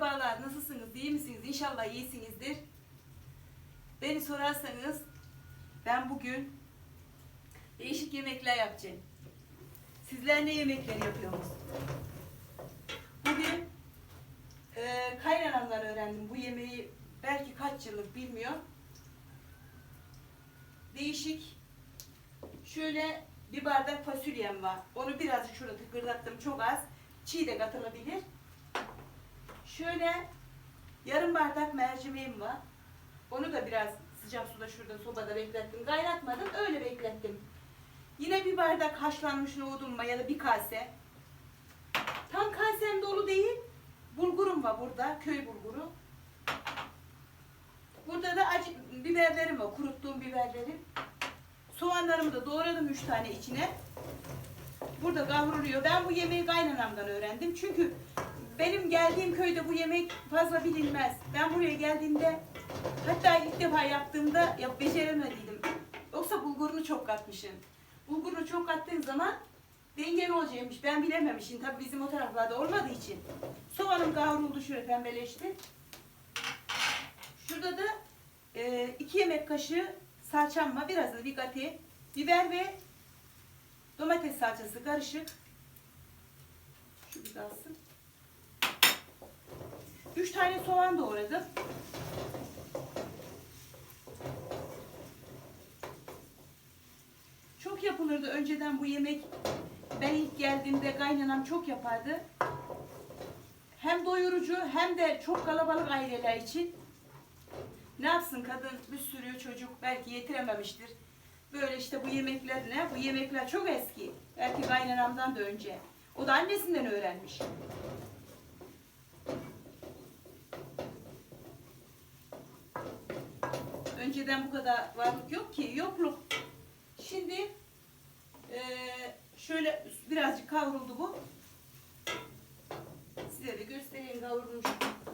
Merhabalar, nasılsınız? İyi misiniz? İnşallah iyisinizdir. Beni sorarsanız ben bugün değişik yemekler yapacağım. Sizler ne yemekler yapıyorsunuz? Bugün e, kaynanamdan öğrendim bu yemeği belki kaç yıllık bilmiyorum. Değişik şöyle bir bardak fasulyem var. Onu biraz şurada tıkırdattım çok az. Çiğ de katılabilir. Şöyle yarım bardak mercimeğim var. Onu da biraz sıcak suda şurada sobada beklettim. Kaynatmadım öyle beklettim. Yine bir bardak haşlanmış nohudum var ya da bir kase. Tam kasem dolu değil. Bulgurum var burada. Köy bulguru. Burada da acı biberlerim var. Kuruttuğum biberlerim. Soğanlarımı da doğradım 3 tane içine. Burada kavruluyor. Ben bu yemeği kaynanamdan öğrendim. Çünkü benim geldiğim köyde bu yemek fazla bilinmez. Ben buraya geldiğimde hatta ilk defa yaptığımda yap beceremediydim. Yoksa bulgurunu çok katmışım. Bulgurunu çok kattığın zaman dengeli olacakmış. Ben bilememişim. Tabii bizim o taraflarda olmadığı için. Soğanım kavruldu şöyle pembeleşti. Şurada da e, iki yemek kaşığı salçam var. Biraz da bigati, biber ve domates salçası karışık. Şu bir dalsın. 3 tane soğan doğradım. Çok yapılırdı önceden bu yemek. Ben ilk geldiğimde kaynanam çok yapardı. Hem doyurucu hem de çok kalabalık aileler için. Ne yapsın kadın bir sürü çocuk belki yetirememiştir. Böyle işte bu yemekler ne? Bu yemekler çok eski. Belki kaynanamdan da önce. O da annesinden öğrenmiş. Önceden bu kadar varlık yok ki. Yokluk. Şimdi eee, şöyle birazcık kavruldu bu. Size de göstereyim kavrulmuş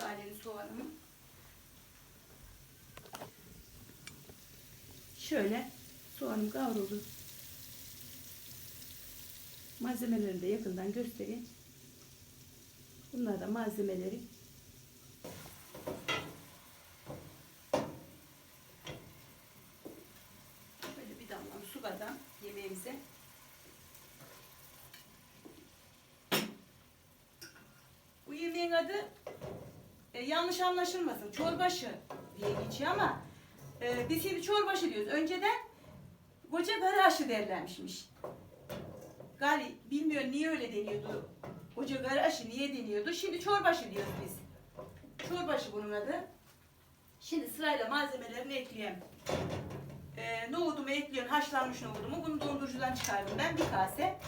halini soğanımı. Şöyle soğanım kavruldu. Malzemelerini de yakından göstereyim. Bunlar da malzemeleri. Böyle bir damla su kadar yemeğimize. Bu yemeğin adı e, yanlış anlaşılmasın. Çorbaşı diye geçiyor ama e, biz şimdi çorbaşı diyoruz. Önceden koca garı aşı derlermişmiş. Gali bilmiyor niye öyle deniyordu. Koca garı aşı niye deniyordu. Şimdi çorbaşı diyoruz biz. Çorbaşı bunun adı. Şimdi sırayla malzemelerini ekleyelim. Ee, nohudumu ekliyorum. Haşlanmış nohudumu. Bunu dondurucudan çıkardım ben. Bir kase.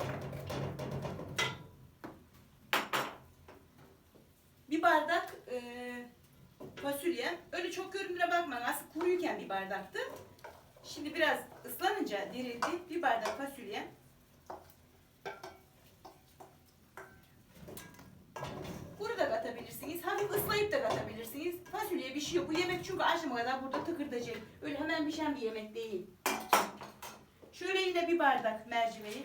Bir bardak e, fasulye. Öyle çok görüntüne bakmayın. Aslında kuruyken bir bardaktı. Şimdi biraz ıslanınca dirildi. Bir bardak fasulye. Kuru da katabilirsiniz. Hafif ıslayıp da katabilirsiniz. Fasulye bir şey yok. Bu yemek çünkü akşama kadar burada tıkırdayacak. Öyle hemen pişen bir yemek değil. Şöyle yine bir bardak mercimeği.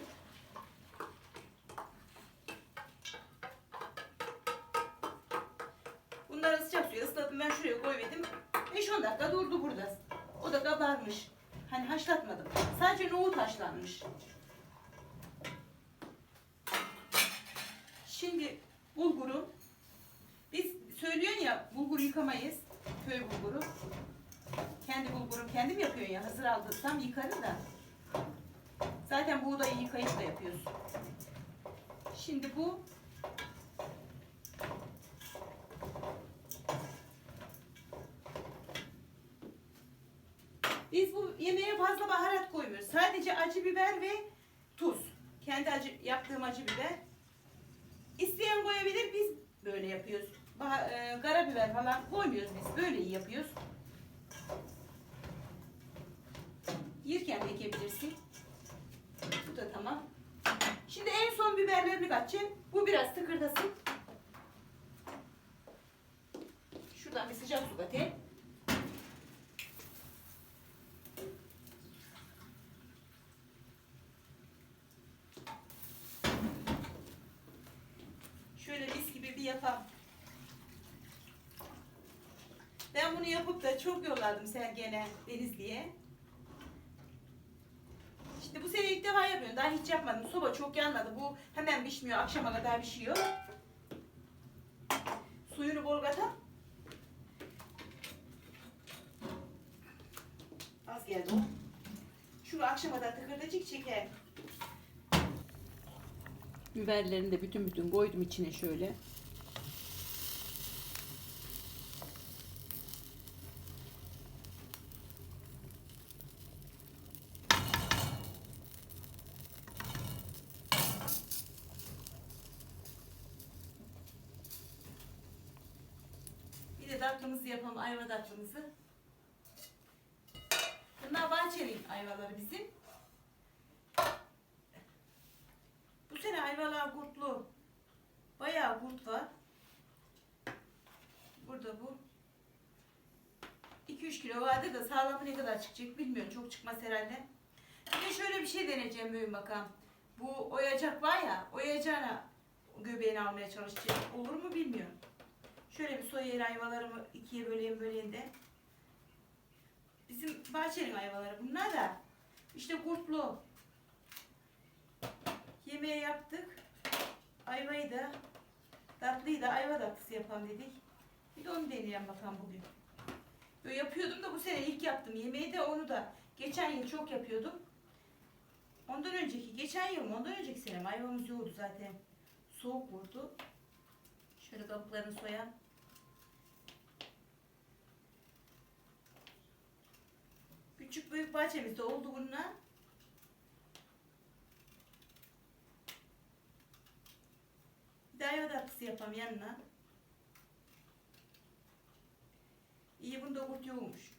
Sıcak suya ısladım. Ben şuraya koymadım. 5-10 dakika durdu burada. O da kabarmış. Hani haşlatmadım. Sadece nohut haşlanmış. Şimdi bulguru biz söylüyorsun ya bulgur yıkamayız. Köy bulguru. Kendi bulgurum kendim yapıyorum ya. Hazır aldırsam yıkarım da. Zaten buğdayı yıkayıp da yapıyoruz. Şimdi bu Biz bu yemeğe fazla baharat koymuyoruz. Sadece acı biber ve tuz. Kendi acı yaptığım acı biber. İsteyen koyabilir. Biz böyle yapıyoruz. Bah e, karabiber falan koymuyoruz biz. Böyle yapıyoruz. Yerken de ekebilirsin. Bu da tamam. Şimdi en son biberlerini katacağım. Bu biraz tıkırdasın. Şuradan bir sıcak su katayım. Şöyle mis gibi bir yapalım. Ben bunu yapıp da çok yolladım Sergen'e Denizli'ye. İşte bu sene ilk defa yapıyorum. Daha hiç yapmadım. Soba çok yanmadı. Bu hemen pişmiyor. Akşama kadar pişiyor. Suyunu bol katam. Az geldi o. Şunu akşama da tıkırdacık çeker. Biberlerini de bütün bütün koydum içine şöyle. De tatlımızı yapalım, ayva tatlımızı. Bunlar bahçeli ayvaları bizim. Bu sene ayvalar kurtlu. Bayağı kurt var. Burada bu. 2-3 kilo vardı da sağlamı ne kadar çıkacak bilmiyorum. Çok çıkmaz herhalde. Bir de şöyle bir şey deneyeceğim böyle bakalım. Bu oyacak var ya, oyacağına göbeğini almaya çalışacağım. Olur mu bilmiyorum. Şöyle bir yeri ayvalarımı ikiye böleyim böleyim de. Bizim bahçenin ayvaları bunlar da. İşte kurtlu. Yemeği yaptık. Ayvayı da tatlıyı da ayva tatlısı yapalım dedik. Bir de onu deneyelim bakalım bugün. Böyle yapıyordum da bu sene ilk yaptım. Yemeği de onu da geçen yıl çok yapıyordum. Ondan önceki, geçen yıl mı? Ondan önceki sene ayvamız yoktu zaten. Soğuk vurdu. Şöyle kabuklarını soyalım. Küçük büyük bahçemizde oldu de ayva tatlısı yapalım yanına. İyi bunda kurt yokmuş.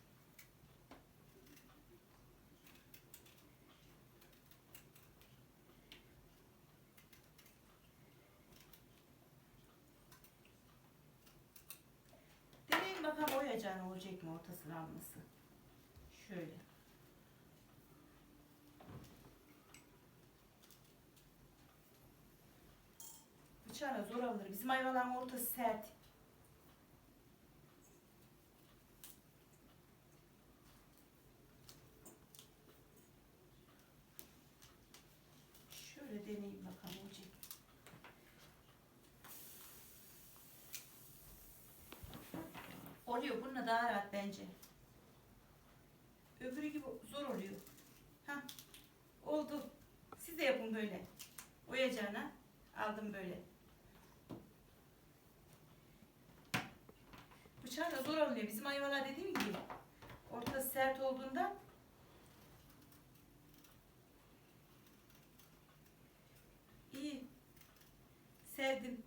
Deneyin bakalım oyacağını olacak mı ortasını alması. Şöyle. Bıçağına zor alınır. Bizim ayvaların ortası sert. Şöyle deneyeyim bakalım olacak. Oluyor. Bununla daha rahat bence. Öbürü gibi zor oluyor. Ha, oldu. Siz de yapın böyle. Oyacağına aldım böyle. Bıçağı da zor alınıyor. Bizim ayvalar dediğim gibi ortası sert olduğunda iyi. Sevdim.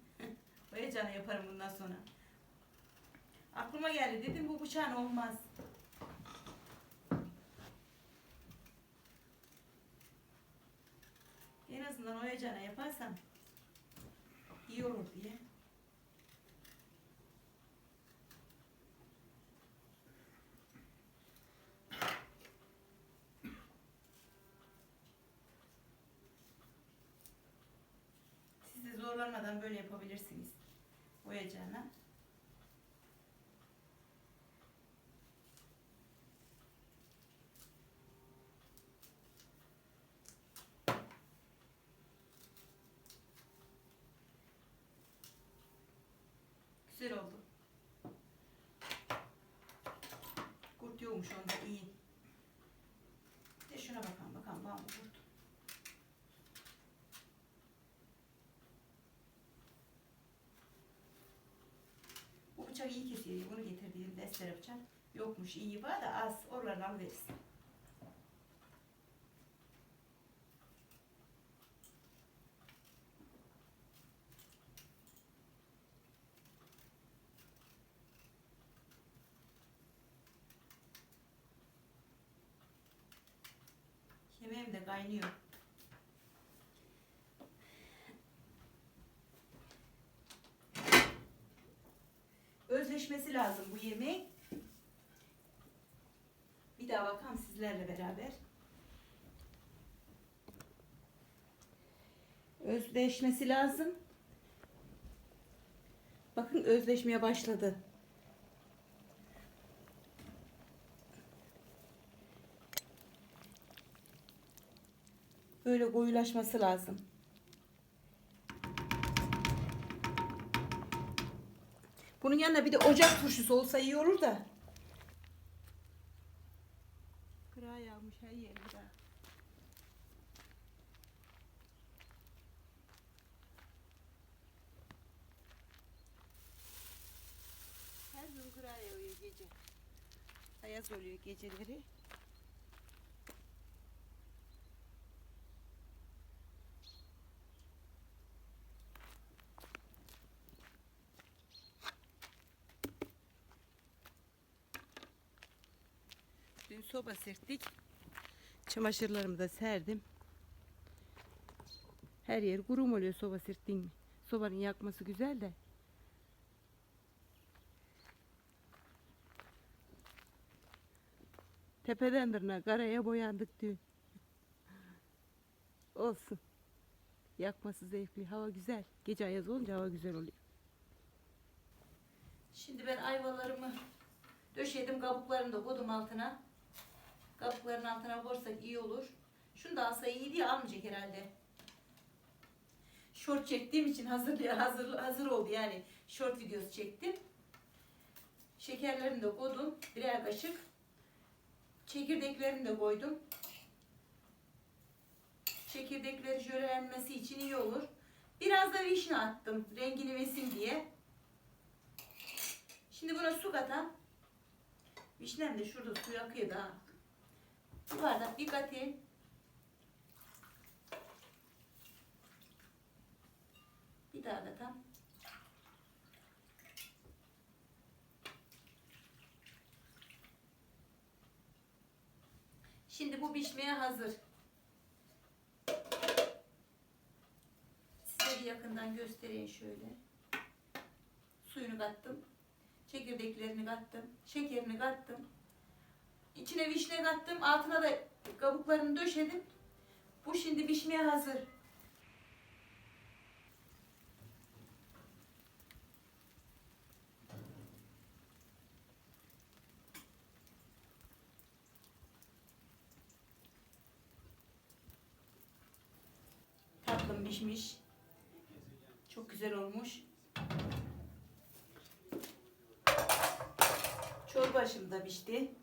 Oyacağına yaparım bundan sonra. Aklıma geldi. Dedim bu bıçağın olmaz. En oyacağına yaparsam iyi olur diye. Siz de zorlanmadan böyle yapabilirsiniz. Oyacağına. Güzel oldu. Kurt yokmuş onda iyi. Bir de şuna bakalım bakalım var mı kurt? Bu bıçak iyi kesiyor. Bunu getirdiğim destere bıçak. Yokmuş iyi var da az. Oralarını alıveririz. Yemeğim de kaynıyor. Özleşmesi lazım bu yemeğin. Bir daha bakalım sizlerle beraber. Özleşmesi lazım. Bakın özleşmeye başladı. Böyle koyulaşması lazım. Bunun yanına bir de ocak turşusu olsa iyi olur da. Kıra yağmış her yer kıra. Her gün kıra yağıyor gece. Ayaz oluyor geceleri. Dün soba serttik. Çamaşırlarımı da serdim. Her yer kurum oluyor soba serttin mi? Sobanın yakması güzel de. Tepeden tırnağa karaya boyandık dün. Olsun. Yakması zevkli. Hava güzel. Gece ayaz olunca hava güzel oluyor. Şimdi ben ayvalarımı döşedim. Kabuklarını da koydum altına. Kabukların altına koyarsak iyi olur. Şunu da alsa iyi diye almayacak herhalde. Short çektiğim için hazır hazır hazır oldu yani. Short videosu çektim. Şekerlerini de koydum. Birer kaşık. Çekirdeklerini de koydum. Çekirdekleri jölelenmesi için iyi olur. Biraz da vişne attım. Rengini versin diye. Şimdi buna su katam. Vişnem de şurada suyu akıyor daha. Bir bardak katayım. Bir daha katam. Şimdi bu pişmeye hazır. Size bir yakından göstereyim şöyle. Suyunu kattım. Çekirdeklerini kattım. Şekerini kattım. İçine vişne kattım. Altına da kabuklarını döşedim. Bu şimdi pişmeye hazır. Tatlım pişmiş. Çok güzel olmuş. Çorbaşım da pişti.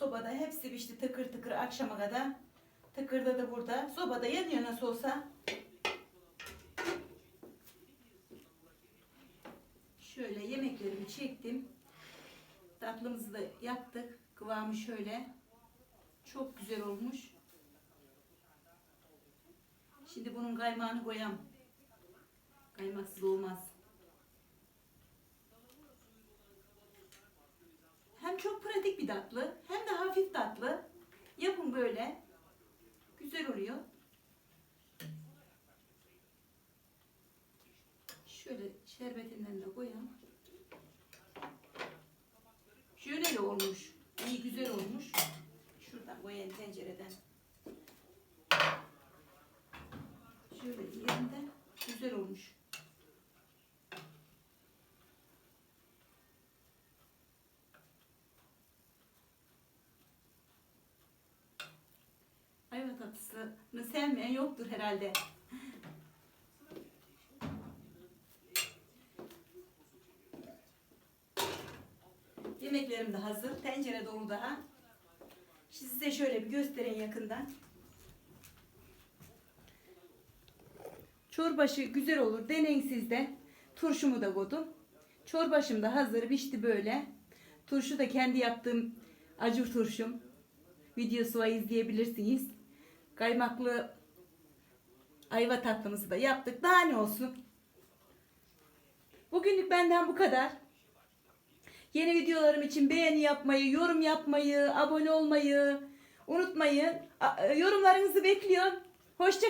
Sobada hepsi pişti tıkır tıkır akşama kadar. Tıkırda da burada. Sobada yanıyor nasıl olsa. Şöyle yemeklerimi çektim. Tatlımızı da yaptık. Kıvamı şöyle. Çok güzel olmuş. Şimdi bunun kaymağını koyam. Kaymaksız olmaz. Hem çok pratik bir tatlı, tatlı. Yapın böyle. Güzel oluyor. Şöyle şerbetinden de koyalım. Şöyle de olmuş. İyi güzel olmuş. Şuradan koyayım tencereden. Şöyle diyelim de güzel olmuş. Ayva tatlısını sevmeyen yoktur herhalde. Yemeklerim de hazır. Tencere dolu daha. Size şöyle bir göstereyim yakından. Çorbaşı güzel olur. Deneyin siz de. Turşumu da koydum. Çorbaşım da hazır. Pişti böyle. Turşu da kendi yaptığım acur turşum. Videosu izleyebilirsiniz. Kaymaklı ayva tatlımızı da yaptık. Daha ne olsun. Bugünlük benden bu kadar. Yeni videolarım için beğeni yapmayı, yorum yapmayı, abone olmayı unutmayın. A- Yorumlarınızı bekliyorum. Hoşça